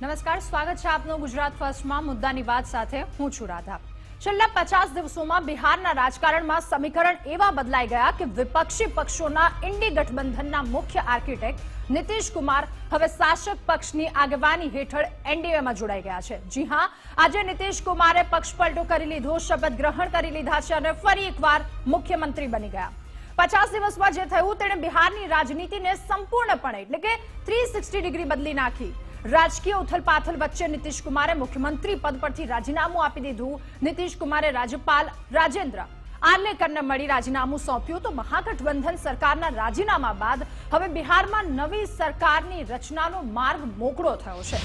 નમસ્કાર, સ્વાગત છે આપનું ગુજરાત ફર્સ્ટમાં મુદ્દાની વાત સાથે. હું છું રાધા. છેલ્લા પચાસ દિવસોમાં બિહારના રાજકારણમાં સમીકરણ એવા બદલાઈ ગયા કે વિપક્ષી પક્ષોના ઇન્ડી ગઠબંધનના મુખ્ય આર્કિટેક્ટ નીતિશ કુમાર હવે શાસક પક્ષની આગેવાની હેઠળ એનડીએમાં જોડાઈ ગયા છે. જી હા, આજે નીતિશ કુમારે પક્ષપલટો કરી લીધો, શપથ ગ્રહણ કરી લીધા છે અને ફરી એકવાર મુખ્યમંત્રી બની ગયા. પચાસ દિવસમાં જે થયું, તેણે બિહારની રાજનીતિને સંપૂર્ણપણે એટલે કે થ્રી ડિગ્રી બદલી નાખી. રાજકીય ઉથલપાથલ વચ્ચે નીતિશ કુમારે મુખ્યમંત્રી પદ પરથી રાજીનામું આપી દીધું. નીતિશ કુમારે રાજ્યપાલ રાજેન્દ્ર આર્લેકરને મળી રાજીનામું સોંપ્યું તો મહાગઠબંધન સરકારના રાજીનામા બાદ હવે બિહારમાં નવી સરકારની રચનાનો માર્ગ મોકળો થયો છે.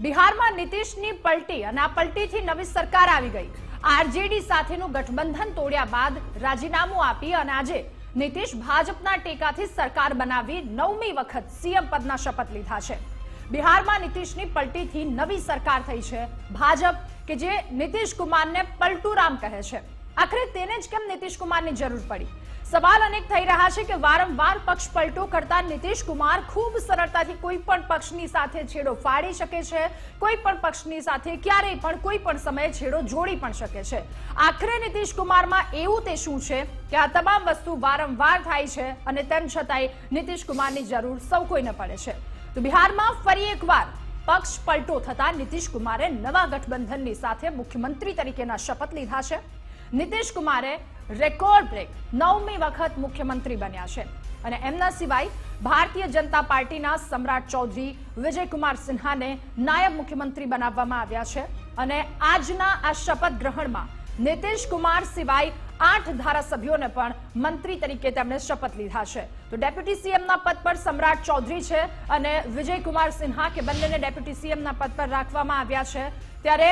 બિહારમાં નીતિશની પલટી અને આ પલટીથી નવી સરકાર આવી ગઈ. આરજેડી સાથેનું ગઠબંધન તોડ્યા બાદ રાજીનામું આપી અને આજે નીતિશ ભાજપના ટેકાથી સરકાર બનાવી નવમી વખત સીએમ પદના શપથ લીધા છે. બિહારમાં નીતિશની પલટીથી નવી સરકાર થઈ છે. ભાજપ, કે જે નીતિશ કુમારને પલટુરામ કહે છે. આખરે તેને જ કેમ નીતિશ કુમારની જરૂર પડી? સવાલ અનેક થઈ રહ્યા છે કે વારંવાર પક્ષ પલટો કરતા નીતિશ કુમાર ખૂબ સરળતાથી કોઈ પણ પક્ષની સાથે છેડો ફાડી શકે છે, કોઈ પણ પક્ષની સાથે ક્યારેય પણ, કોઈ પણ સમયે છેડો જોડી પણ શકે છે. આખરે નીતિશ કુમારમાં એવું તે શું છે કે આ તમામ વસ્તુ વારંવાર થાય છે અને તેમ છતાંય નીતિશ કુમારની જરૂર સૌ કોઈને પડે છે. તો બિહારમાં ફરી એકવાર પક્ષ પલટો થતા નીતિશ કુમારે નવા ગઠબંધનની સાથે મુખ્યમંત્રી તરીકેના શપથ લીધા છે. નીતિશ કુમારે રેકોર્ડ બ્રેક નવમી વખત મુખ્યમંત્રી બન્યા છે અને એમના સિવાય ભારતીય જનતા પાર્ટીના સમ્રાટ ચૌધરી વિજયકુમાર સિન્હાને નાયબ મુખ્યમંત્રી બનાવવામાં આવ્યા છે અને આજના આ શપથ ગ્રહણમાં નીતિશ કુમાર સિવાય આઠ ધારાસભ્યોને પણ મંત્રી તરીકે તેમણે શપથ લીધા છે. તો ડેપ્યુટી સીએમના પદ પર સમ્રાટ ચૌધરી છે અને વિજયકુમાર સિન્હા કે બંનેને ડેપ્યુટી સીએમના પદ પર રાખવામાં આવ્યા છે. ત્યારે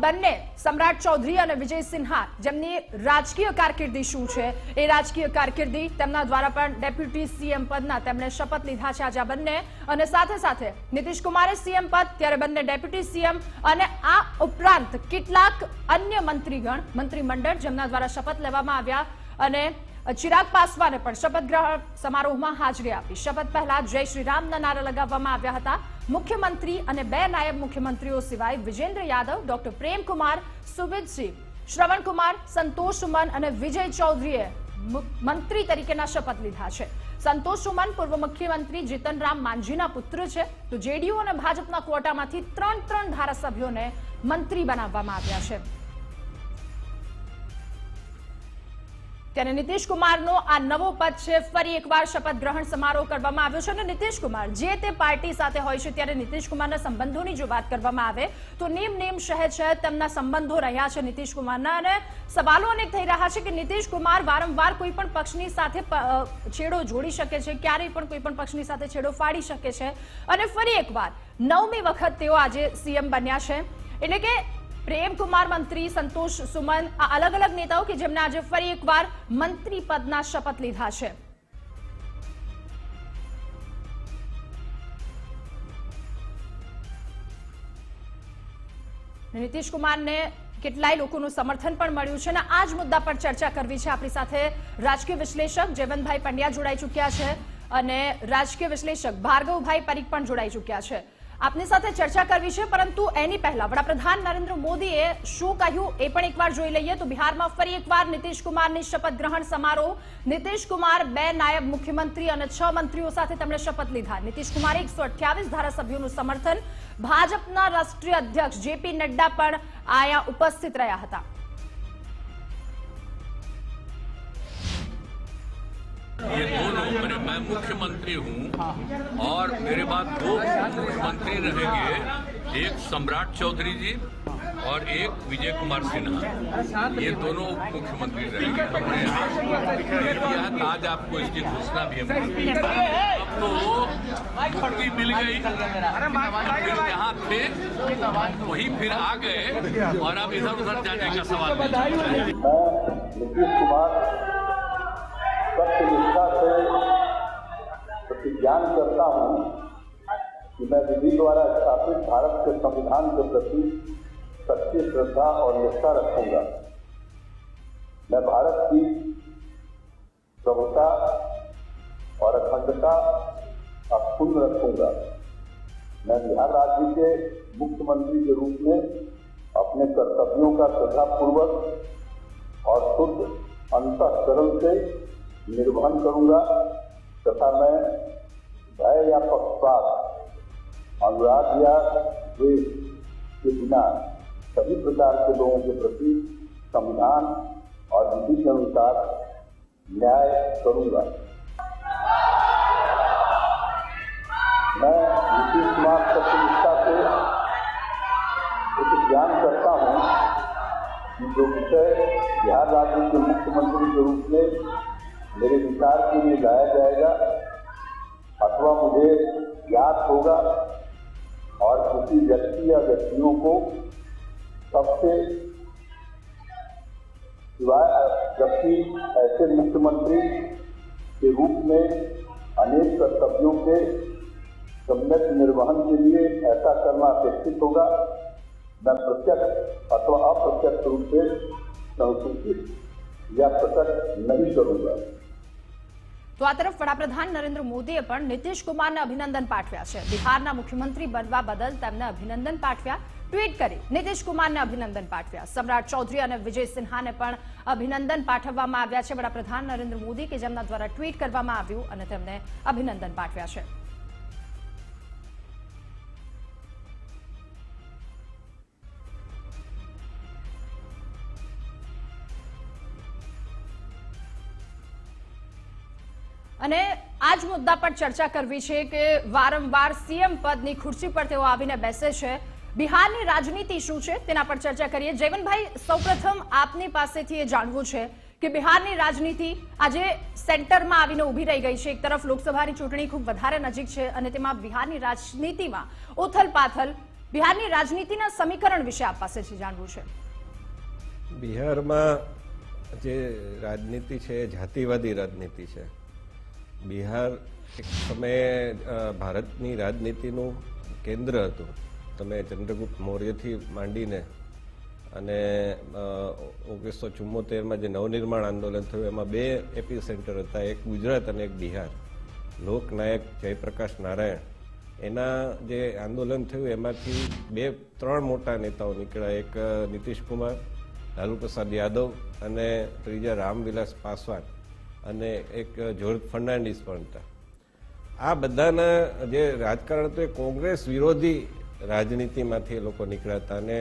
બંને, સમ્રાટ ચૌધરી અને વિજય સિન્હા, જેમની રાજકીય કારકિર્દી શું છે? એ રાજકીય કારકિર્દી તેમના દ્વારા પણ ડેપ્યુટી સીએમ પદના તેમણે શપથ લીધા છે આજે બંને. અને સાથે સાથે નીતિશ કુમારે સીએમ પદ, ત્યારે બંને ડેપ્યુટી સીએમ અને આ ઉપરાંત કેટલાક અન્ય મંત્રીગણ, મંત્રીમંડળ જેમના દ્વારા શપથ લેવામાં આવ્યા અને ચિરાગ પાસવાને પણ શપથ ગ્રહણ સમારોહમાં હાજરી આપી. શપથ પહેલા જય શ્રી રામના નારા લગાવવામાં આવ્યા હતા. મુખ્યમંત્રી અને બે નાયબ મુખ્યમંત્રીઓ સિવાય વિજેન્દ્ર યાદવ, ડોક્ટર પ્રેમકુમાર સુવિદસિંહ શ્રવણકુમાર, સંતોષ સુમન અને વિજય ચૌધરીએ મંત્રી તરીકેના શપથ લીધા છે. સંતોષ સુમન પૂર્વ મુખ્યમંત્રી જીતનરામ માંઝીના પુત્ર છે. તો જેડીયુ અને ભાજપના કોટામાંથી ત્રણ ત્રણ ધારાસભ્યોને મંત્રી બનાવવામાં આવ્યા છે. ત્યારે નીતિશ કુમારનો આ નવો પદ છે. ફરી એકવાર શપથ ગ્રહણ સમારોહ કરવામાં આવ્યો છે અને નીતિશ કુમાર જે તે પાર્ટી સાથે હોય છે ત્યારે નીતિશ કુમારના સંબંધોની જો વાત કરવામાં આવે તો નેમ નેમ શહેર છે. તેમના સંબંધો રહ્યા છે નીતિશ કુમારના અને સવાલો અનેક થઈ રહ્યા છે કે નીતિશ કુમાર વારંવાર કોઈ પણ પક્ષની સાથે છેડો જોડી શકે છે, ક્યારેય પણ કોઈ પણ પક્ષની સાથે છેડો ફાડી શકે છે. અને ફરી એકવાર નવમી વખત તેઓ આજે સીએમ બન્યા છે. એટલે કે પ્રેમ કુમાર મંત્રી સંતોષ સુમન, આ અલગ અલગ નેતાઓ કે જેમણે આજે ફરી એકવાર મંત્રી પદના શપથ લીધા છે. નીતિશ કુમારને કેટલાય લોકોનું સમર્થન પણ મળ્યું છે અને આ જ મુદ્દા પર ચર્ચા કરવી છે આપણી સાથે રાજકીય વિશ્લેષક જયવંતભાઈ પંડ્યા જોડાઈ ચૂક્યા છે અને રાજકીય વિશ્લેષક ભાર્ગવભાઈ પરીખ પણ જોડાઈ ચૂક્યા છે. આપની સાથે ચર્ચા કરવી છે, પરંતુ એની પહેલા વડાપ્રધાન નરેન્દ્ર મોદીએ શું કહ્યું એ પણ એકવાર જોઈ લઈએ તો બિહારમાં ફરી એકવાર નીતિશ કુમારની શપથ ગ્રહણ સમારોહ. નીતિશ કુમાર બે નાયબ મુખ્યમંત્રી અને છ મંત્રીઓ સાથે તેમણે શપથ લીધા. નીતિશ કુમારે એકસો અઠ્યાવીસ ધારાસભ્યોનું સમર્થન. ભાજપના રાષ્ટ્રીય અધ્યક્ષ જેપી નડ્ડા પણ આયા ઉપસ્થિત રહ્યા હતા. ये दोनों मैंने मैं मुख्यमंत्री हूँ और मेरे बाद दो मुख्यमंत्री रहेंगे, एक सम्राट चौधरी जी और एक विजय कुमार सिन्हा। ये दोनों मुख्यमंत्री रहेंगे। हमने यहाँ है तो आज आपको इसकी घोषणा भी दी। अब तो मुक्ति मिल गई। जहाँ थे, वहीं फिर आ गए और अब इधर उधर जाने का सवाल कुमार सत्यनिष्ठा से प्रतिज्ञान करता हूँ कि मैं विधि द्वारा स्थापित भारत के संविधान के प्रति सच्ची श्रद्धा और निष्ठा रखूँगा। मैं भारत की प्रभुता और अखंडता अक्षुण्ण रखूँगा। मैं बिहार राज्य के मुख्यमंत्री के रूप में अपने कर्तव्यों का श्रद्धापूर्वक और शुद्ध, अंतकरण से निर्वहन करूँगा तथा मैं भय या पक्षपात अनुराग या द्वेष के बिना सभी प्रकार के लोगों के प्रति संविधान और विधि के अनुसार न्याय करूँगा। मैं नीतीश कुमार सत्यनिष्ठा से एक ज्ञान करता हूँ कि जो विषय बिहार राज्य के मुख्यमंत्री के रूप में मेरे विचार के लिए लाया जाएगा। अथवा मुझे ज्ञात होगा और किसी व्यक्ति या व्यक्तियों को सबसे सिवाय, जबकि ऐसे मुख्यमंत्री के रूप में अनेक कर्तव्यों के सम्यक निर्वहन के लिए ऐसा करना अपेक्षित होगा। मैं प्रत्यक्ष अथवा अप्रत्यक्ष रूप से संसूचित या प्रकट नहीं करूँगा। તો આ તરફ વડાપ્રધાન નરેન્દ્ર મોદીએ પણ નીતિશ કુમારને અભિનંદન પાઠવ્યા છે. બિહારના મુખ્યમંત્રી બનવા બદલ તેમને અભિનંદન પાઠવ્યા, ટ્વીટ કરી નીતિશ કુમારને અભિનંદન પાઠવ્યા. સમ્રાટ ચૌધરી અને વિજય સિન્હાને પણ અભિનંદન પાઠવવામાં આવ્યા છે. વડાપ્રધાન નરેન્દ્ર મોદી કે જેમના દ્વારા ટ્વીટ કરવામાં આવ્યું અને તેમને અભિનંદન પાઠવ્યા છે. અને આ જ મુદ્દા પર ચર્ચા કરવી છે કે વારંવાર સીએમ પદની ખુરશી પર તેઓ આવીને બેસે છે. બિહારની રાજનીતિ શું છે તેના પર ચર્ચા કરીએ. જયવનભાઈ સૌપ્રથમ આપની પાસેથી એ જાણવું છે કે બિહારની રાજનીતિ આજે સેન્ટરમાં આવીને ઊભી રહી ગઈ છે. એક તરફ લોકસભાની ચૂંટણી ખૂબ વધારે નજીક છે અને તેમાં બિહારની રાજનીતિમાં ઉથલ પાથલ બિહારની રાજનીતિના સમીકરણ વિશે આપ પાસેથી જાણવું છે. બિહારમાં જે રાજનીતિ છે, જાતિવાદી રાજનીતિ છે બિહાર એક સમયે ભારતની રાજનીતિનું કેન્દ્ર હતું. તમે ચંદ્રગુપ્ત મૌર્યથી માંડીને અને ઓગણીસો ચુમ્મોતેરમાં જે નવનિર્માણ આંદોલન થયું, એમાં બે એપી સેન્ટર હતા, એક ગુજરાત અને એક બિહાર. લોકનાયક જયપ્રકાશ નારાયણ. એના જે આંદોલન થયું, એમાંથી બે, ત્રણ મોટા નેતાઓ નીકળ્યા. એક નીતિશ કુમાર લાલુ પ્રસાદ યાદવ અને ત્રીજા રામવિલાસ પાસવાન. અને એક જોર્જ ફર્નાન્ડિસ પણ હતા. આ બધાના જે રાજકારણ હતું, એ કોંગ્રેસ વિરોધી રાજનીતિમાંથી એ લોકો નીકળ્યા હતા અને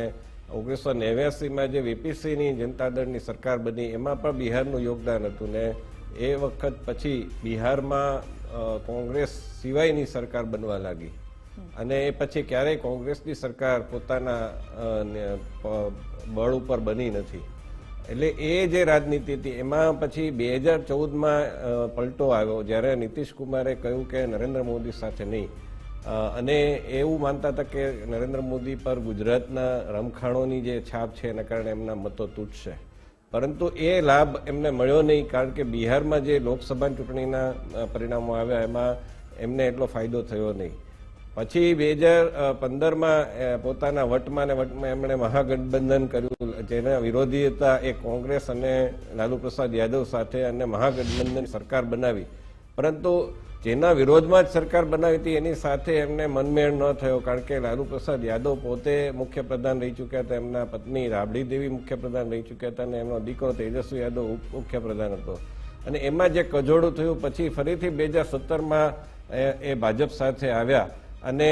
ઓગણીસો નેવ્યાસીમાં જે વીપીસીની જનતા દળની સરકાર બની, એમાં પણ બિહારનું યોગદાન હતું ને એ વખત પછી બિહારમાં કોંગ્રેસ સિવાયની સરકાર બનવા લાગી. અને એ પછી ક્યારેય કોંગ્રેસની સરકાર પોતાના બળ ઉપર બની નથી. એટલે એ જે રાજનીતિ હતી, એમાં પછી બે હજાર ચૌદમાં પલટો આવ્યો, જ્યારે નીતિશ કુમારે કહ્યું કે નરેન્દ્ર મોદી સાથે નહીં. અને એવું માનતા હતા કે નરેન્દ્ર મોદી પર ગુજરાતના રમખાણોની જે છાપ છે, એના કારણે એમના મતો તૂટશે. પરંતુ એ લાભ એમને મળ્યો નહીં, કારણ કે બિહારમાં જે લોકસભા ચૂંટણીના પરિણામો આવ્યા, એમાં એમને એટલો ફાયદો થયો નહીં. પછી બે હજાર પંદરમાં પોતાના વટમાં ને વટમાં એમણે મહાગઠબંધન કર્યું. જેના વિરોધી હતા એ કોંગ્રેસ અને લાલુ પ્રસાદ યાદવ સાથે અને મહાગઠબંધન સરકાર બનાવી. પરંતુ જેના વિરોધમાં જ સરકાર બનાવી હતી, એની સાથે એમને મનમેળ ન થયો, કારણ કે લાલુ પ્રસાદ યાદવ પોતે મુખ્યપ્રધાન રહી ચૂક્યા હતા. એમના પત્ની રાબડી દેવી મુખ્યપ્રધાન રહી ચૂક્યા હતા અને એમનો દીકરો તેજસ્વી યાદવ મુખ્યપ્રધાન હતો. અને એમાં જે કજોડું થયું, પછી ફરીથી બે હજાર સત્તરમાં એ ભાજપ સાથે આવ્યા. અને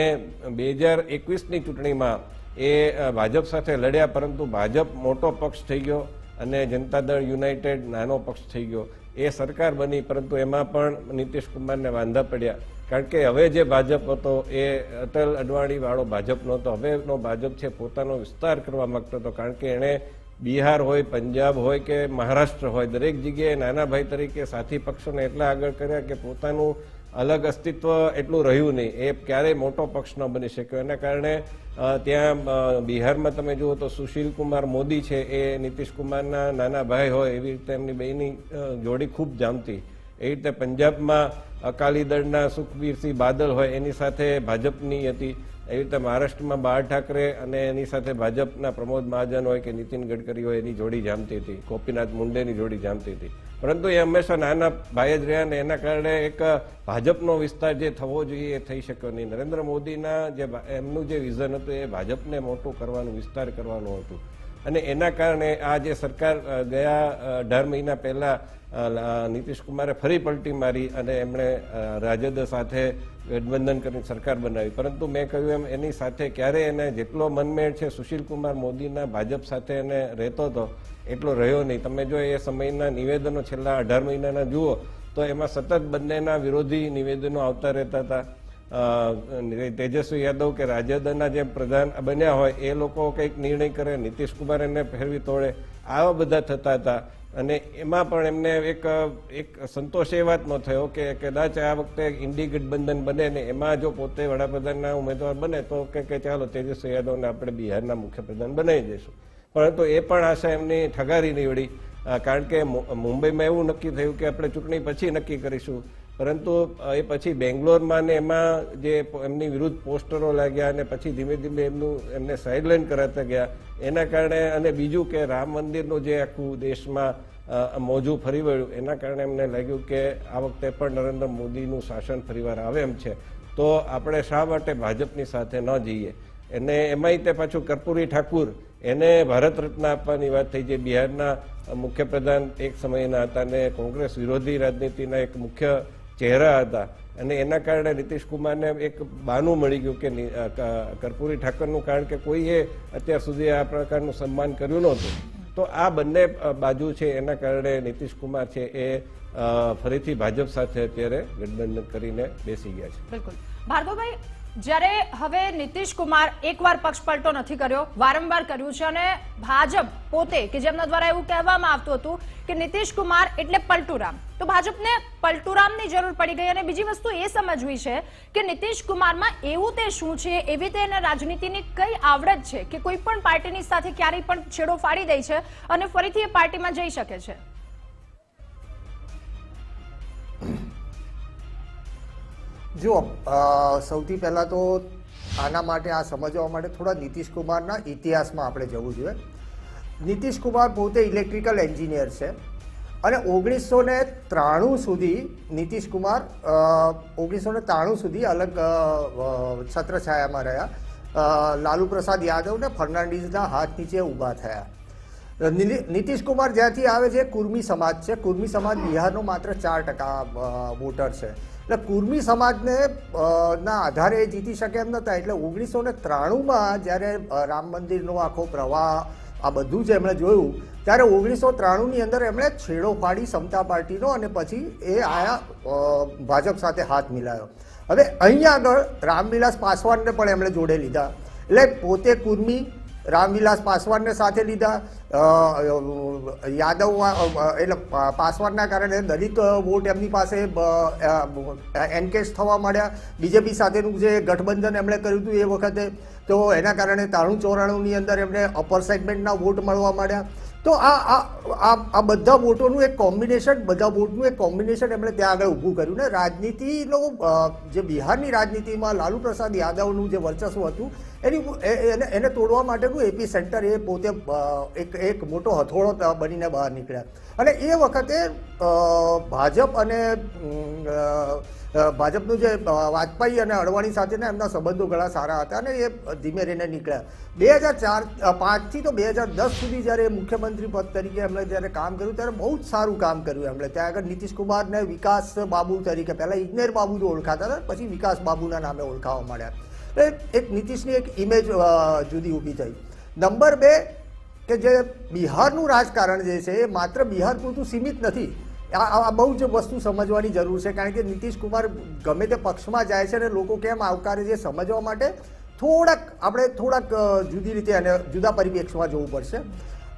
બે હજાર એકવીસની ચૂંટણીમાં એ ભાજપ સાથે લડ્યા, પરંતુ ભાજપ મોટો પક્ષ થઈ ગયો અને જનતા દળ યુનાઇટેડ નાનો પક્ષ થઈ ગયો. એ સરકાર બની, પરંતુ એમાં પણ નીતિશ કુમારને વાંધા પડ્યા. કારણ કે હવે જે ભાજપ હતો, એ અટલ અડવાણીવાળો ભાજપનો ભાજપ નહોતો. હવેનો ભાજપ છે, પોતાનો વિસ્તાર કરવા માગતો હતો. કારણ કે એણે બિહાર હોય, પંજાબ હોય કે મહારાષ્ટ્ર હોય, દરેક જગ્યાએ નાના ભાઈ તરીકે સાથી પક્ષોને એટલા આગળ કર્યા કે પોતાનું અલગ અસ્તિત્વ એટલું રહ્યું નહીં. એ ક્યારેય મોટો પક્ષ ન બની શક્યો. એના કારણે ત્યાં બિહારમાં તમે જુઓ તો સુશીલ કુમાર મોદી છે, એ નીતિશ કુમારના નાના ભાઈ હોય એવી રીતે એમની બેની જોડી ખૂબ જામતી. એ રીતે પંજાબમાં અકાલી દળના સુખબીરસિંહ બાદલ હોય એની સાથે ભાજપની હતી. એવી રીતે મહારાષ્ટ્રમાં બાળ ઠાકરે અને એની સાથે ભાજપના પ્રમોદ મહાજન હોય કે નીતિન ગડકરી હોય એની જોડી જામતી હતી. ગોપીનાથ મુંડેની જોડી જામતી હતી. પરંતુ એ હંમેશા નાના ભાઈ જ રહ્યા ને એના કારણે એક ભાજપનો વિસ્તાર જે થવો જોઈએ એ થઈ શક્યો નહીં. નરેન્દ્ર મોદીના જે એમનું જે વિઝન હતું એ ભાજપને મોટું કરવાનું, વિસ્તાર કરવાનું હતું. અને એના કારણે આ જે સરકાર ગયા અઢાર મહિના પહેલા નીતિશ કુમારે ફરી પલટી મારી અને એમણે રાજદ સાથે ગઠબંધન કરીને સરકાર બનાવી. પરંતુ મેં કહ્યું એમ, એની સાથે ક્યારે એને જેટલો મનમેળ છે સુશીલ કુમાર મોદીના ભાજપ સાથે એને રહેતો હતો એટલો રહ્યો નહીં. તમે જો એ સમયના નિવેદનો છેલ્લા અઢાર મહિનાના જુઓ, તો એમાં સતત બંનેના વિરોધી નિવેદનો આવતા રહેતા હતા. તેજસ્વી યાદવ કે રાજદના જે પ્રધાન બન્યા હોય, એ લોકો કંઈક નિર્ણય કરે, નીતિશ કુમાર એને ફેરવી તોડે. આવા બધા થતા હતા. અને એમાં પણ એમને એક એક સંતોષ એ વાતનો થયો કે કદાચ આ વખતે ઇન્ડી ગઠબંધન બને ને એમાં જો પોતે વડાપ્રધાનના ઉમેદવાર બને તો કે ચાલો તેજસ્વી યાદવને આપણે બિહારના મુખ્યપ્રધાન બનાવી દઈશું. પરંતુ એ પણ આશા એમની ઠગારી નીવડી કારણ કે મુંબઈમાં એવું નક્કી થયું કે આપણે ચૂંટણી પછી નક્કી કરીશું. પરંતુ એ પછી બેંગ્લોરમાં ને એમાં જે એમની વિરુદ્ધ પોસ્ટરો લાગ્યા અને પછી ધીમે ધીમે એમનું, એમને સાઇડલાઇન કરાતા ગયા. એના કારણે અને બીજું કે રામ મંદિરનું જે આખું દેશમાં મોજું ફરી વળ્યું, એના કારણે એમને લાગ્યું કે આ વખતે પણ નરેન્દ્ર મોદીનું શાસન ફરીવાર આવે એમ છે. તો આપણે શા માટે ભાજપની સાથે ન જઈએ? એને એમાંય તે પાછું કર્પૂરી ઠાકુર, એને ભારત રત્ન આપવાની વાત થઈ, જે બિહારના મુખ્યપ્રધાન એક સમયના હતા અને કોંગ્રેસ વિરોધી રાજનીતિના એક મુખ્ય ચહેરા હતા. અને એના કારણે નીતિશ કુમારને એક બાનું મળી ગયું કે કર્પૂરી ઠાકરનું. કારણ કે કોઈએ અત્યાર સુધી આ પ્રકારનું સન્માન કર્યું નહોતું. તો આ બંને બાજુ છે, એના કારણે નીતિશ કુમાર છે એ ફરીથી ભાજપ સાથે અત્યારે ગઠબંધન કરીને બેસી ગયા છે. બિલકુલ. ભાર્ગવભાઈ જ્યારે હવે નીતિશ કુમાર એકવાર પક્ષપલટો નથી કર્યો, વારંવાર કર્યું છે અને ભાજપ પોતે, કે જેમના દ્વારા એવું કહેવામાં આવતું હતું કે નીતિશ કુમાર એટલે પલટુરામ. તો ભાજપને પલટુરામની જરૂર પડી ગઈ અને બીજી વસ્તુ એ સમજવી છે કે નીતિશ કુમારમાં એવું તે શું છે, એવી તે રાજનીતિની કઈ આવડત છે કે કોઈ પણ પાર્ટીની સાથે ક્યારેય પણ છેડો ફાડી દે છે અને ફરીથી એ પાર્ટીમાં જઈ શકે છે. જુઓ સૌથી પહેલાં તો આના માટે, આ સમજવા માટે થોડા નીતિશ કુમારના ઇતિહાસમાં આપણે જવું જોઈએ. નીતિશ કુમાર પોતે ઇલેક્ટ્રિકલ એન્જિનિયર છે અને ઓગણીસો ને ત્રાણું સુધી નીતિશ કુમાર ઓગણીસો ને ત્રાણું સુધી અલગ છત્રછાયામાં રહ્યા. લાલુ પ્રસાદ યાદવ ને ફર્નાન્ડિઝના હાથ નીચે ઊભા થયા. નીતિ- નીતિશ કુમાર જ્યાંથી આવે છે કુર્મી સમાજ છે. કુર્મી સમાજ બિહારનો માત્ર ચાર ટકા વોટર છે. એટલે કુર્મી સમાજને ના આધારે જીતી શકે એમ નહોતા. એટલે ઓગણીસો ને ત્રાણુંમાં જ્યારે રામ મંદિરનો આખો પ્રવાહ, આ બધું જ એમણે જોયું, ત્યારે ઓગણીસો ત્રાણુંની અંદર એમણે છેડો પાડી સમતા પાર્ટીનો અને પછી એ આયા ભાજપ સાથે હાથ મિલાયો. હવે અહીંયા આગળ રામવિલાસ પાસવાનને પણ એમણે જોડે લીધા. એટલે પોતે કુર્મી રામવિલાસ પાસવાનને સાથે લીધા. યાદવ એટલે પાસવાનના કારણે દલિત વોટ એમની પાસે એનકેશ થવા માંડ્યા. બીજેપી સાથેનું જે ગઠબંધન એમણે કર્યું હતું એ વખતે, તો એના કારણે ત્રાણું ચોરાણુંની અંદર એમને અપર સેગમેન્ટના વોટ મળવા માંડ્યા. તો આ આ, આ- બધા વોટોનું એક કોમ્બિનેશન બધા વોટનું એક કોમ્બિનેશન એમણે ત્યાં આગળ ઊભું કર્યું. ને રાજનીતિનો જે બિહારની રાજનીતિમાં લાલુ પ્રસાદ યાદવનું જે વર્ચસ્વ હતું, એની એને એને તોડવા માટેનું એપી સેન્ટર એ પોતે એક એક મોટો હથોડો બનીને બહાર નીકળ્યા. અને એ વખતે ભાજપ અને ભાજપનું જે વાજપેયી અને અડવાણી સાથેના એમના સંબંધો ઘણા સારા હતા અને એ ધીમે રહીને નીકળ્યા. બે હજાર ચાર પાંચથી તો બે હજાર દસ સુધી જ્યારે મુખ્યમંત્રી પદ તરીકે એમણે જ્યારે કામ કર્યું ત્યારે બહુ જ સારું કામ કર્યું એમણે. ત્યાં આગળ નીતિશ કુમારને વિકાસ બાબુ તરીકે, પહેલાં ઇજનેર બાબુ જો ઓળખાતા હતા, પછી વિકાસ બાબુના નામે ઓળખાવા માંડ્યા. એટલે એક નીતિશની એક ઇમેજ જુદી ઊભી થઈ. નંબર બે કે જે બિહારનું રાજકારણ જે છે એ માત્ર બિહાર પૂરતું સીમિત નથી. આ બહુ જ વસ્તુ સમજવાની જરૂર છે, કારણ કે નીતિશ કુમાર ગમે તે પક્ષમાં જાય છે અને લોકો કેમ આવકારે છે સમજવા માટે થોડાક આપણે થોડાક જુદી રીતે અને જુદા પરિપ્રેક્ષમાં જોવું પડશે.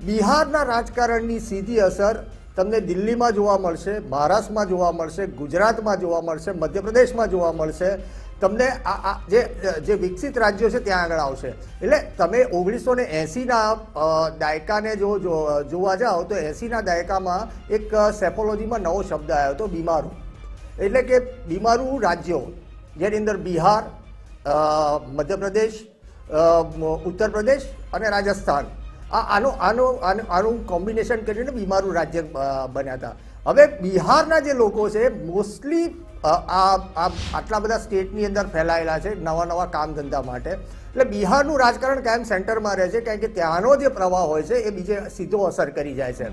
બિહારના રાજકારણની સીધી અસર તમને દિલ્હીમાં જોવા મળશે, મહારાષ્ટ્રમાં જોવા મળશે, ગુજરાતમાં જોવા મળશે, મધ્યપ્રદેશમાં જોવા મળશે તમને આ આ જે જે વિકસિત રાજ્યો છે ત્યાં આગળ આવશે. એટલે તમે ઓગણીસો ને એંસીના દાયકાને જો જોવા જાઓ, તો એંસીના દાયકામાં એક સેફોલોજીમાં નવો શબ્દ આવ્યો હતો, બીમારું. એટલે કે બીમારું રાજ્યો, જેની અંદર બિહાર મધ્યપ્રદેશ ઉત્તર પ્રદેશ અને રાજસ્થાન. આ આનું આનું આનું કોમ્બિનેશન કરીને બીમારું રાજ્ય બન્યા હતા. હવે બિહારના જે લોકો છે મોસ્ટલી આ આટલા બધા સ્ટેટની અંદર ફેલાયેલા છે નવા નવા કામ ધંધા માટે. એટલે બિહારનું રાજકારણ કાયમ સેન્ટરમાં રહે છે, કારણ કે ત્યાંનો જે પ્રવાહ હોય છે એ બીજે સીધો અસર કરી જાય છે.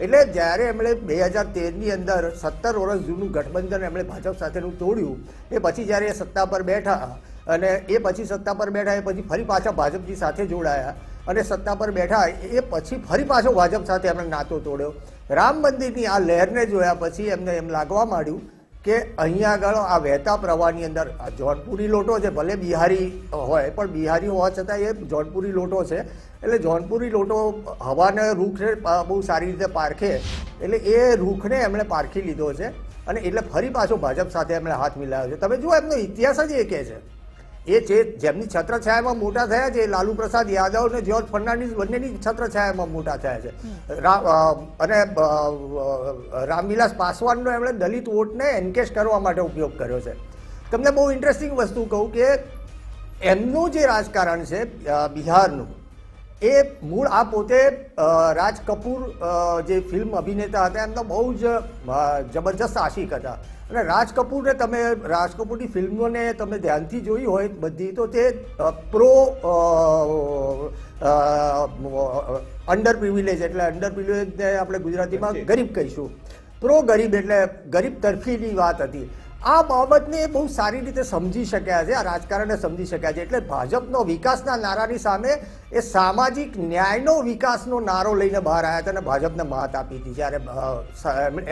એટલે જ્યારે એમણે બે હજાર તેરની અંદર સત્તર વર્ષ જૂનું ગઠબંધન એમણે ભાજપ સાથેનું તોડ્યું, એ પછી જ્યારે એ સત્તા પર બેઠા અને એ પછી સત્તા પર બેઠા, એ પછી ફરી પાછા ભાજપની સાથે જોડાયા અને સત્તા પર બેઠા, એ પછી ફરી પાછો ભાજપ સાથે એમણે નાતો તોડ્યો. રામ મંદિરની આ લહેરને જોયા પછી એમને એમ લાગવા માંડ્યું કે અહીંયા આગળ આ વહેતા પ્રવાહની અંદર જોનપુરી લોટો છે, ભલે બિહારી હોય, પણ બિહારી હોવા છતાં એ જોનપુરી લોટો છે. એટલે જોનપુરી લોટો હવાને રૂખને બહુ સારી રીતે પારખે, એટલે એ રૂખને એમણે પારખી લીધો છે. અને એટલે ફરી પાછો ભાજપ સાથે એમણે હાથ મિલાવ્યો છે. તમે જુઓ, એમનો ઇતિહાસ જ એ કહે છે. એ જે જેમની છત્રછાયામાં મોટા થયા છે, એ લાલુ પ્રસાદ યાદવ અને જ્યોર્જ ફર્નાન્ડિસ બંનેની છત્રછાયામાં મોટા થયા છે. અને રામવિલાસ પાસવાનનો એમણે દલિત વોટને એન્કેશ કરવા માટે ઉપયોગ કર્યો છે. તમને બહુ ઇન્ટરેસ્ટિંગ વસ્તુ કહું કે એમનું જે રાજકારણ છે બિહારનું, એ મૂળ આ પોતે રાજ કપૂર જે ફિલ્મ અભિનેતા હતા, એમનો બહુ જ જબરજસ્ત આશિક હતા. અને રાજ કપૂરને તમે રાજ કપૂરની ફિલ્મોને તમે ધ્યાનથી જોઈ હોય બધી તો તે પ્રો અંડર પ્રિવિલેજ એટલે અંડર પ્રિવિલેજને આપણે ગુજરાતીમાં ગરીબ કહીશું. પ્રો ગરીબ એટલે ગરીબ તરફીની વાત હતી. આ બાબતને બહુ સારી રીતે સમજી શક્યા છે, આ રાજકારણને સમજી શક્યા છે. એટલે ભાજપનો વિકાસના નારાની સામે એ સામાજિક ન્યાયનો વિકાસનો નારો લઈને બહાર આવ્યા હતા અને ભાજપને માત આપી હતી. જ્યારે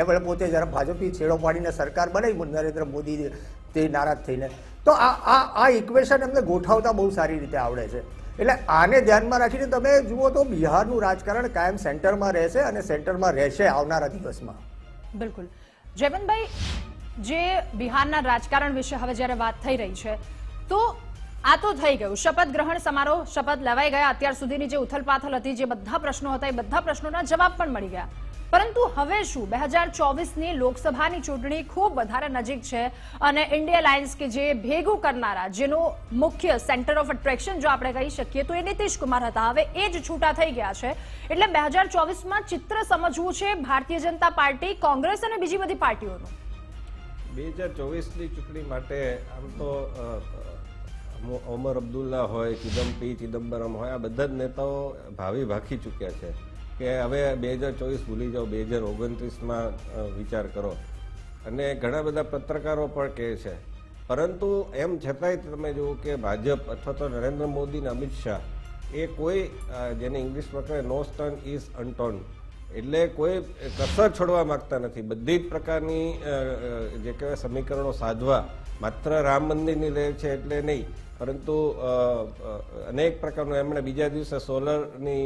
એમણે પોતે જ્યારે ભાજપથી છેડો પાડીને સરકાર બનાવી, નરેન્દ્ર મોદી તે નારાજ થઈને. તો આ આ આ ઇક્વેશન એમને ગોઠવતા બહુ સારી રીતે આવડે છે. એટલે આને ધ્યાનમાં રાખીને તમે જુઓ તો બિહારનું રાજકારણ કાયમ સેન્ટરમાં રહેશે અને સેન્ટરમાં રહેશે આવનારા દિવસમાં. બિલકુલ. જયવંતભાઈ જે બિહારના રાજકારણ વિશે હવે જ્યારે વાત થઈ રહી છે, તો આ તો થઈ ગયું. શપથ ગ્રહણ સમારોહ શપથ લેવાઈ ગયા. અત્યાર સુધીની જે ઉથલપાથલ હતી, જે બધા પ્રશ્નો હતા, એ બધા પ્રશ્નોના જવાબ પણ મળી ગયા. પરંતુ હવે શું? બે હજાર ચોવીસની લોકસભાની ચૂંટણી ખૂબ વધારે નજીક છે અને ઇન્ડિયા લાયન્સ કે જે ભેગું કરનારા, જેનું મુખ્ય સેન્ટર ઓફ અટ્રેક્શન જો આપણે કહી શકીએ, તો એ નીતિશ કુમાર હતા. હવે એ જ છૂટા થઈ ગયા છે. એટલે બે હજાર ચોવીસમાં ચિત્ર સમજવું છે ભારતીય જનતા પાર્ટી, કોંગ્રેસ અને બીજી બધી પાર્ટીઓનું. બે હજાર ચોવીસની ચૂંટણી માટે આમ તો ઓમર અબ્દુલ્લા હોય ચિદમ્પી ચિદમ્બરમ હોય, આ બધા જ નેતાઓ ભાવિ ભાખી ચૂક્યા છે કે હવે બે હજાર ચોવીસ ભૂલી જાઓ, બે હજાર ઓગણત્રીસમાં વિચાર કરો. અને ઘણા બધા પત્રકારો પણ કહે છે. પરંતુ એમ છતાંય તમે જુઓ કે ભાજપ અથવા તો નરેન્દ્ર મોદી અને અમિત શાહ એ કોઈ જેને ઇંગ્લિશમાં કહે નો સ્ટન ઇઝ અનટોન એટલે કોઈ કસર છોડવા માંગતા નથી. બધી જ પ્રકારની જે કહેવાય સમીકરણો સાધવા માત્ર રામ મંદિરની લે છે એટલે નહીં. પરંતુ અનેક પ્રકારનું, એમણે બીજા દિવસે સોલરની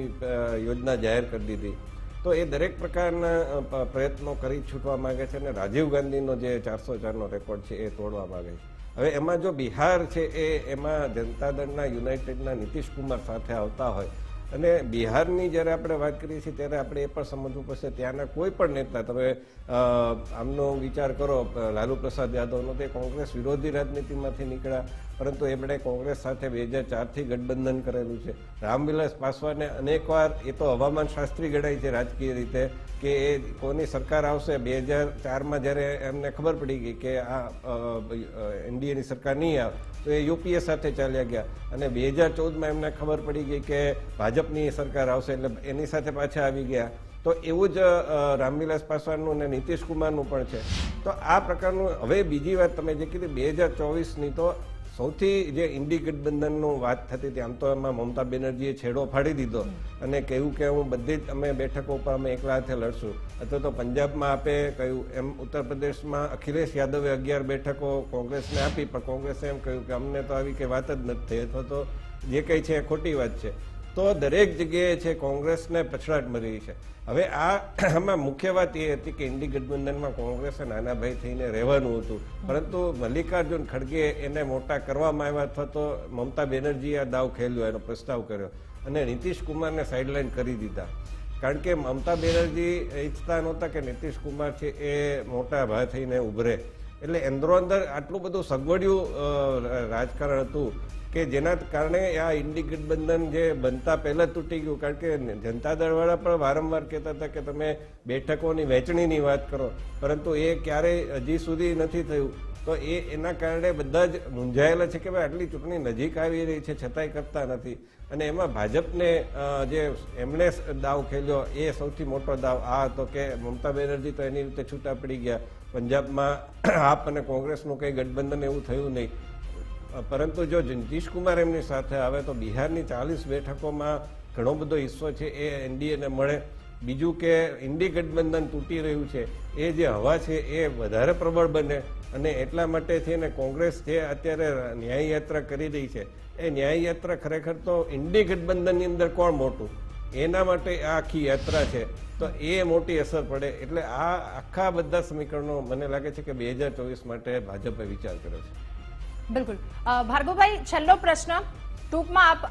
યોજના જાહેર કરી દીધી. તો એ દરેક પ્રકારના પ્રયત્નો કરી છૂટવા માગે છે અને રાજીવ ગાંધીનો જે ચારસો ચારનો રેકોર્ડ છે એ તોડવા માગે છે. હવે એમાં જો બિહાર છે એ, એમાં જનતા દળના, યુનાઇટેડના નીતિશ કુમાર સાથે આવતા હોય અને બિહારની જ્યારે આપણે વાત કરીએ છીએ, ત્યારે આપણે એ પણ સમજવું પડશે, ત્યાંના કોઈ પણ નેતા, તમે આમનો વિચાર કરો, લાલુ પ્રસાદ યાદવનો, તે કોંગ્રેસ વિરોધી રાજનીતિમાંથી નીકળ્યા. પરંતુ એમણે કોંગ્રેસ સાથે બે હજાર ચારથી ગઠબંધન કરેલું છે. રામવિલાસ પાસવાને અનેકવાર એ તો હવામાન શાસ્ત્રી ગણાય છે રાજકીય રીતે, કે એ કોની સરકાર આવશે બે હજાર ચારમાં જ્યારે એમને ખબર પડી ગઈ કે આ એનડીએની સરકાર નહીં આવે, તો એ યુપીએ સાથે ચાલ્યા ગયા. અને બે હજાર ચૌદમાં એમને ખબર પડી ગઈ કે ભાજપની સરકાર આવશે, એટલે એની સાથે પાછા આવી ગયા. તો એવું જ રામવિલાસ પાસવાનનું અને નીતિશ કુમારનું પણ છે. તો આ પ્રકારનું, હવે બીજી વાત તમે જે કીધી, બે હજાર ચોવીસની તો સૌથી જે ઇન્ડી ગઠબંધનનું વાત થતી હતી, આમ તો એમાં મમતા બેનર્જીએ છેડો ફાડી દીધો અને કહ્યું કે હું બધી જ અમે બેઠકો પર અમે એકલા હાથે લડશું. અથવા તો પંજાબમાં આપે કહ્યું, એમ ઉત્તર પ્રદેશમાં અખિલેશ યાદવે અગિયાર બેઠકો કોંગ્રેસને આપી, પણ કોંગ્રેસે એમ કહ્યું કે અમને તો આવી કે વાત જ નથી થઈ. અથવા તો જે કંઈ છે એ ખોટી વાત છે. તો દરેક જગ્યાએ છે કોંગ્રેસને પછડાટ મળી છે. હવે આ આમાં મુખ્ય વાત એ હતી કે ઇન્ડી ગઠબંધનમાં કોંગ્રેસે નાના ભાઈ થઈને રહેવાનું હતું. પરંતુ મલ્લિકાર્જુન ખડગે એને મોટા કરવામાં આવ્યા અથવા તો મમતા બેનર્જીએ આ દાવ ખેલ્યો, એનો પ્રસ્તાવ કર્યો અને નીતિશ કુમારને સાઇડલાઇન કરી દીધા. કારણ કે મમતા બેનર્જી ઈચ્છતા નહોતા કે નીતિશ કુમાર છે એ મોટા ભાઈ થઈને ઉભરે. એટલે અંદરો અંદર આટલું બધું સગવડિયું રાજકારણ હતું કે જેના કારણે આ ઇન્ડી ગઠબંધન જે બનતા પહેલા તૂટી ગયું. કારણ કે જનતા દળવાળા પણ વારંવાર કહેતા હતા કે તમે બેઠકોની વહેંચણીની વાત કરો. પરંતુ એ ક્યારેય હજી સુધી નથી થયું. તો એ એના કારણે બધા જ મૂંઝાયેલા છે કે ભાઈ આટલી ચૂંટણી નજીક આવી રહી છે, છતાંય કરતા નથી. અને એમાં ભાજપને જે એમણે દાવ ખેલ્યો, એ સૌથી મોટો દાવ આ હતો કે મમતા બેનર્જી તો એની રીતે છૂટા પડી ગયા. પંજાબમાં આપ અને કોંગ્રેસનું કંઈ ગઠબંધન એવું થયું નહીં. પરંતુ જો નીતિશ કુમાર એમની સાથે આવે તો બિહારની ચાલીસ બેઠકોમાં ઘણો બધો હિસ્સો છે એ એનડીએને મળે. બીજું કે ઇન્ડી ગઠબંધન તૂટી રહ્યું છે, એ જે હવા છે એ વધારે પ્રબળ બને અને એટલા માટે થઈને કોંગ્રેસ જે અત્યારે ન્યાય યાત્રા કરી રહી છે, એ ન્યાય યાત્રા ખરેખર તો ઇન્ડી ગઠબંધનની અંદર કોણ મોટું? એના માટે આ આખી યાત્રા છે. તો એ મોટી અસર પડે. એટલે આ આખા બધા સમીકરણો મને લાગે છે કે બે હજાર ચોવીસ માટે ભાજપે વિચાર કર્યો છે. બિલકુલ. ભાર્ગવભાઈ, છેલ્લો પ્રશ્ન. ટૂંકમાં આપ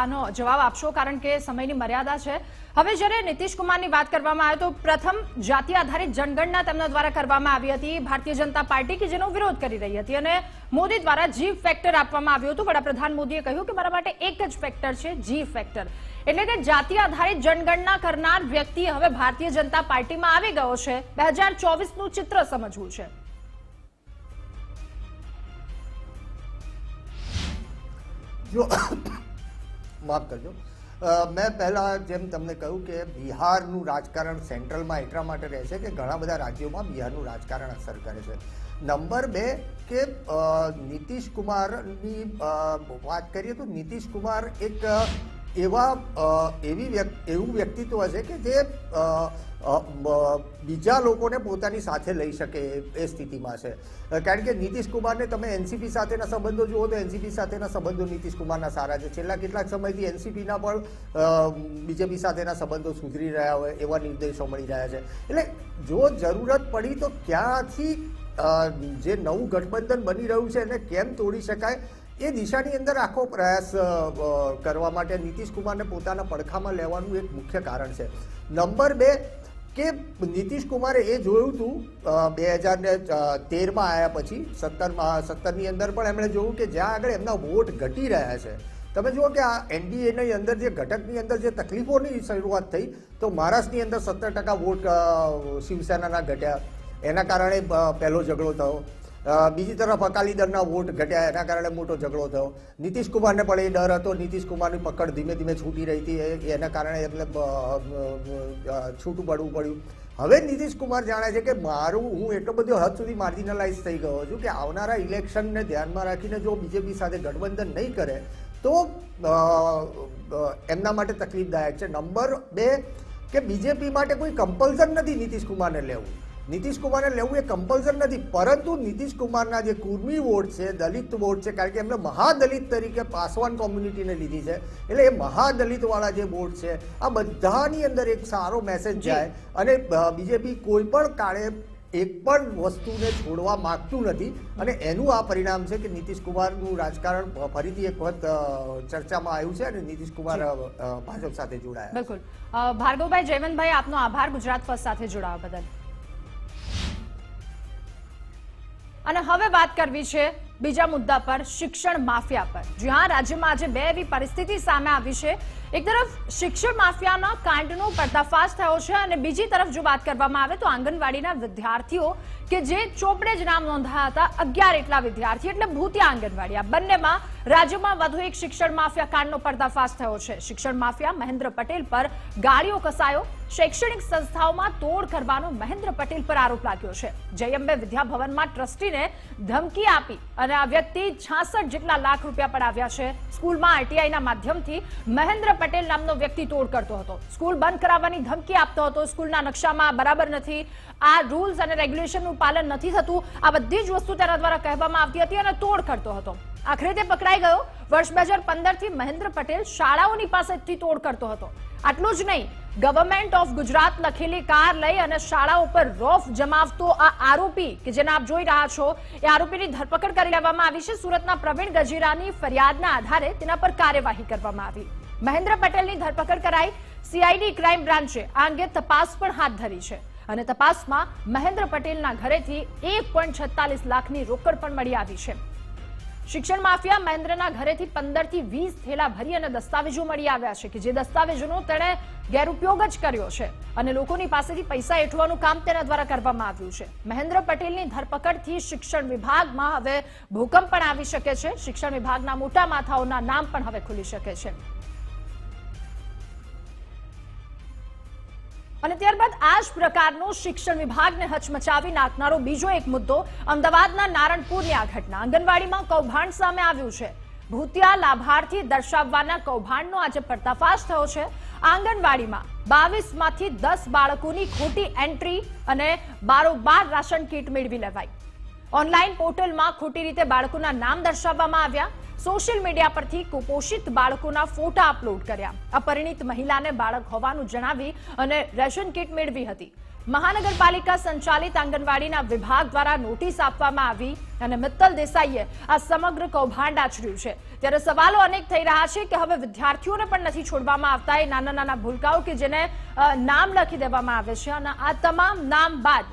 આનો જવાબ આપશો કારણ કે સમયની મર્યાદા છે. હવે જ્યારે નીતિશ કુમારની વાત કરવામાં આવે તો પ્રથમ જાતિ આધારિત જનગણના તેમના દ્વારા કરવામાં આવી હતી ભારતીય જનતા પાર્ટી કે જેનો વિરોધ કરી રહી હતી અને મોદી દ્વારા જી ફેક્ટર આપવામાં આવ્યું હતું. વડાપ્રધાન મોદીએ કહ્યું કે મારા માટે એક જ ફેક્ટર છે જી ફેક્ટર એટલે કે જાતિ આધારિત જનગણના કરનાર વ્યક્તિ હવે ભારતીય જનતા પાર્ટીમાં આવી ગયો છે. બે હજાર ચોવીસનું ચિત્ર સમજવું છે. જો, માફ કરજો. મેં પહેલાં જેમ તમને કહ્યું કે બિહારનું રાજકારણ સેન્ટ્રલમાં એટલા માટે રહે છે કે ઘણા બધા રાજ્યોમાં બિહારનું રાજકારણ અસર કરે છે. નંબર બે, કે નીતિશ કુમારની વાત કરીએ તો નીતિશ કુમાર એક એવા એવી એવું વ્યક્તિત્વ છે કે જે બીજા લોકોને પોતાની સાથે લઈ શકે એ- સ્થિતિમાં છે. કારણ કે નીતિશ કુમારને તમે એનસીપી સાથેના સંબંધો જુઓ તો એનસીપી સાથેના સંબંધો નીતિશ કુમારના સારા છે. છેલ્લા કેટલાક સમયથી એનસીપીના પણ બીજેપી સાથેના સંબંધો સુધરી રહ્યા હોય એવા નિર્દેશો મળી રહ્યા છે. એટલે જો જરૂરત પડી તો ક્યાંથી જે નવું ગઠબંધન બની રહ્યું છે એને કેમ તોડી શકાય એ દિશાની અંદર આખો પ્રયાસ કરવા માટે નીતિશ કુમારને પોતાના પડખામાં લેવાનું એક મુખ્ય કારણ છે. નંબર બે કે નીતિશ કુમારે એ જોયું હતું બે હજાર ને તેરમાં આવ્યા પછી, સત્તરમાં, સત્તરની અંદર પણ એમણે જોયું કે જ્યાં આગળ એમના વોટ ઘટી રહ્યા છે. તમે જુઓ કે આ એનડીએની અંદર જે ઘટકની અંદર જે તકલીફોની શરૂઆત થઈ, તો મહારાષ્ટ્રની અંદર સત્તર ટકા વોટ શિવસેનાના ઘટ્યા. એના કારણે પહેલો ઝઘડો થયો. બીજી તરફ અકાલી દળના વોટ ઘટ્યા એના કારણે મોટો ઝઘડો થયો. નીતિશ કુમારને પણ એ ડર હતો. નીતિશ કુમારની પકડ ધીમે ધીમે છૂટી રહી હતી. એના કારણે અ, છૂટું પડવું પડ્યું. હવે નીતિશ કુમાર જાણે છે કે મારું હું એટલો બધો હદ સુધી માર્જિનલાઇઝ થઈ ગયો છું કે આવનારા ઇલેક્શનને ધ્યાનમાં રાખીને જો બીજેપી સાથે ગઠબંધન નહીં કરે તો એમના માટે તકલીફદાયક છે. નંબર બે કે બીજેપી માટે કોઈ કમ્પલ્સન નથી નીતિશ કુમારને લેવું. નીતિશ કુમારને લેવું એ કમ્પલસર નથી. પરંતુ નીતિશ કુમારના જે કુર્મી વોટ છે દલિત વોટ છે કારણ કે એમને મહાદલિત તરીકે પાસવાન કોમ્યુનિટીને લીધી છે. એટલે એ મહાદલિત વાળા જે વોટ છે આ બધાની અંદર એક સારો મેસેજ જાય અને બીજેપી કોઈ પણ કાળે એક પણ વસ્તુને છોડવા માગતું નથી. અને એનું આ પરિણામ છે કે નીતિશ કુમારનું રાજકારણ ફરીથી એક વખત ચર્ચામાં આવ્યું છે અને નીતિશ કુમાર ભાજપ સાથે જોડાયા. બિલકુલ. ભાર્ગવભાઈ જયવંતભાઈ આપનો આભાર ગુજરાત ફર્સ્ટ સાથે જોડાવા બદલ. અને હવે વાત કરવી છે બીજા મુદ્દા પર, શિક્ષણ માફિયા પર. જ્યાં રાજ્યમાં આજે બે એવી પરિસ્થિતિ સામે આવી છે. એક તરફ શિક્ષણ માફિયાના કાંડનો પર્દાફાશ થયો છે અને બીજી તરફ જો વાત કરવામાં આવે તો આંગણવાડીના વિદ્યાર્થીઓ કે જે ચોપડે જ નામ નોંધાયા હતા, અગિયાર એટલા વિદ્યાર્થી એટલે ભૂતિયા આંગણવાડી. આ બંનેમાં રાજ્યમાં વધુ એક શિક્ષણ માફિયા કાંડનો પર્દાફાશ થયો છે. શિક્ષણ માફિયા મહેન્દ્ર પટેલ પર ગાળીઓ કસાયો શૈક્ષણિક સંસ્થાઓમાં તોડ કરવાનો મહેન્દ્ર પટેલ પર આરોપ લાગ્યો છે. જયંબે વિદ્યાભવનમાં ટ્રસ્ટીને ધમકી આપી અને આ વ્યક્તિ છાસઠ જેટલા લાખ રૂપિયા પડાવ્યા છે. સ્કૂલમાં આરટીઆઈના માધ્યમથી મહેન્દ્ર પટેલ નામનો વ્યક્તિ તોડ કરતો હતો. સ્કૂલ બંધ કરાવવાની ધમકી આપતો હતો. સ્કૂલના નકશામાં બરાબર નથી. આ રૂલ્સ અને રેગ્યુલેશનનું પાલન નથી થતું. આ બધી જ વસ્તુ તેના દ્વારા કહેવામાં આવતી હતી અને તોડ કરતો હતો. આખરે તે પકડાઈ ગયો. વર્ષ બે હજાર પંદરથી મહેન્દ્ર પટેલ શાળાઓની પાસેથી તોડ કરતો હતો. આટલું જ નહીં ગવર્મેન્ટ ઓફ ગુજરાત લખેલી કાર લઈ અને શાળાઓ પર રોફ જમાવતો આ આરોપી, કે જેને આપ જોઈ રહ્યા છો, એ આરોપીની ધરપકડ કરી લેવામાં આવી છે. સુરતના પ્રવીણ ગજીરાની ફરિયાદના આધારે તેના પર કાર્યવાહી કરવામાં આવી. મહેન્દ્ર પટેલની ધરપકડ કરાઈ સીઆઈડી ક્રાઇમ બ્રાન્ચે આ અંગે તપાસ પણ હાથ ધરી છે. અને તપાસમાં મહેન્દ્ર પટેલના ઘરેથી એક પોઈન્ટ લાખની રોકડ પણ મળી આવી છે. શિક્ષણ માફિયા મહેન્દ્રના ઘરેથી પંદરથી વીસ થેલા ભરી અને દસ્તાવેજો મળી આવ્યા છે કે જે દસ્તાવેજોનો તેણે ગેરઉપયોગ જ કર્યો છે અને લોકોની પાસેથી પૈસા એઠવાનું કામ તેના દ્વારા કરવામાં આવ્યું છે. મહેન્દ્ર પટેલની ધરપકડથી શિક્ષણ વિભાગમાં હવે ભૂકંપ પણ આવી શકે છે. શિક્ષણ વિભાગના મોટા માથાઓના નામ પણ હવે ખુલી શકે છે. અને ત્યારબાદ આ જ પ્રકારનો શિક્ષણ વિભાગને હચમચાવી નાખનારો બીજો એક મુદ્દો અમદાવાદના નારણપુરની આ ઘટના. આંગણવાડીમાં કૌભાંડ સામે આવ્યું છે. ભૂતિયા લાભાર્થી દર્શાવવાના કૌભાંડનો આજે પર્દાફાશ થયો છે. આંગણવાડીમાં બાવીસમાંથી દસ બાળકોની ખોટી એન્ટ્રી અને બારોબાર રાશન કીટ મેળવી લેવાઈ. ઓનલાઈન પોર્ટલમાં ખોટી રીતે બાળકોના નામ દર્શાવવામાં આવ્યા. સોશિયલ મીડિયા પરથી કુપોષિત બાળકોના ફોટા અપલોડ કર્યા. અપરિણિત મહિલાને બાળક હોવાનું જણાવી અને રેશન કીટ મેળવી હતી. મહાનગરપાલિકા સંચાલિત આંગણવાડીના વિભાગ દ્વારા નોટિસ આપવામાં આવી અને મિત્તલ દેસાઈએ આ સમગ્ર કૌભાંડ આચર્યું છે. ત્યારે સવાલો અનેક થઈ રહ્યા છે કે હવે વિદ્યાર્થીઓને પણ નથી છોડવામાં આવતા એ નાના નાના ભૂલકાઓ કે જેને નામ લખી દેવામાં આવે છે અને આ તમામ નામ બાદ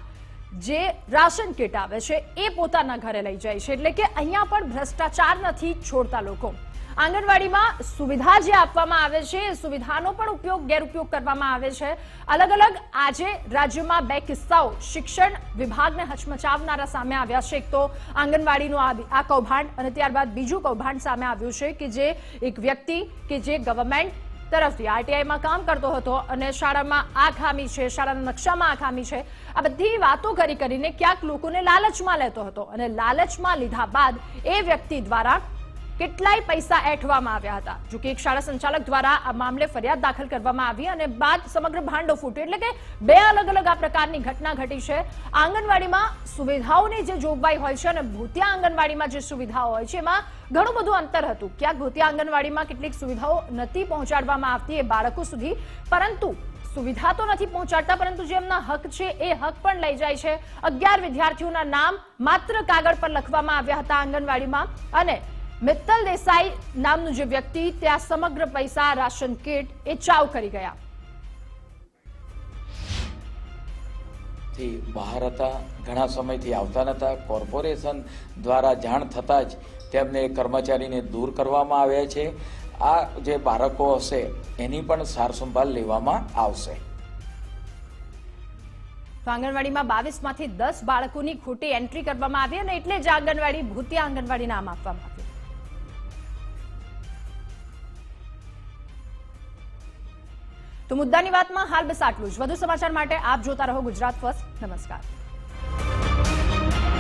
જે રાશન કીટ આવે છે, એ પોતાના ઘરે લઈ જાય છે. એટલે કે અહીંયા પણ ભ્રષ્ટાચાર નથી છોડતા લોકો. આંગણવાડીમાં સુવિધા જે આપવામાં આવે છે, એ સુવિધાનો પણ ઉપયોગ, ગેરઉપયોગ કરવામાં આવે છે. અલગ અલગ આજે રાજ્યમાં બે કિસ્સાઓ. શિક્ષણ વિભાગને હચમચાવનારા સામે આવ્યા છે. એક તો આંગણવાડીનું આ કૌભાંડ અને ત્યારબાદ બીજું કૌભાંડ સામે આવ્યું છે કે જે એક વ્યક્તિ કે જે ગવર્મેન્ટ તરફથી આરટીઆઈમાં કામ કરતો હતો અને શાળામાં આ ખામી છે, શાળાના નકશામાં આ ખામી છે. આ બધી વાતો કરી કરીને ક્યાંક લોકોને લાલચમાં લેતો હતો અને લાલચમાં લીધા બાદ એ વ્યક્તિ દ્વારા કેટલાય પૈસા એઠવામાં આવ્યા હતા. જો કે એક શાળા સંચાલક દ્વારા આ મામલે ફરિયાદ દાખલ કરવામાં આવી અને બાદ સમગ્ર ભાંડો ફૂટ્યો. એટલે કે બે અલગ અલગ આ પ્રકારની ઘટના ઘટી છે. આંગણવાડીમાં સુવિધાઓની જે જોગવાઈ હોય છે અને ભૂતિયા આંગણવાડીમાં જે સુવિધાઓ હોય છે, એમાં ઘણું બધું અંતર હતું. ક્યાંક ભૂતિયા આંગણવાડીમાં કેટલીક સુવિધાઓ નથી પહોંચાડવામાં આવતી એ બાળકો સુધી. પરંતુ સુવિધા તો નથી પહોંચાડતા, પરંતુ જે એમના હક છે એ હક પણ લઈ જાય છે. અગિયાર વિદ્યાર્થીઓના નામ માત્ર કાગળ પર લખવામાં આવ્યા હતા આંગણવાડીમાં. અને મિત્તલ દેસાઈ નામનું જે વ્યક્તિ ત્યાં સમગ્ર પૈસા રાશન કીટ એ ચાવ કરી ગયા. થી બહાર હતા ઘણા સમયથી આવતા નહોતા કોર્પોરેશન દ્વારા જાણ થતાં જ તેમને કર્મચારીને દૂર કરવામાં આવ્યા છે. આ જે બાળકો હશે એની પણ સાર સંભાળ લેવામાં આવશે. આંગણવાડીમાં બાવીસમાંથી દસ બાળકોની ખોટી એન્ટ્રી કરવામાં આવી અને એટલે જ આંગણવાડી ભૂતિયા આંગણવાડી નામ આપવામાં આવ્યું. તો મુદ્દાની વાતમાં હાલ બસ આટલું જ. વધુ સમાચાર માટે આપ જોતા રહો ગુજરાત ફર્સ્ટ. નમસ્કાર.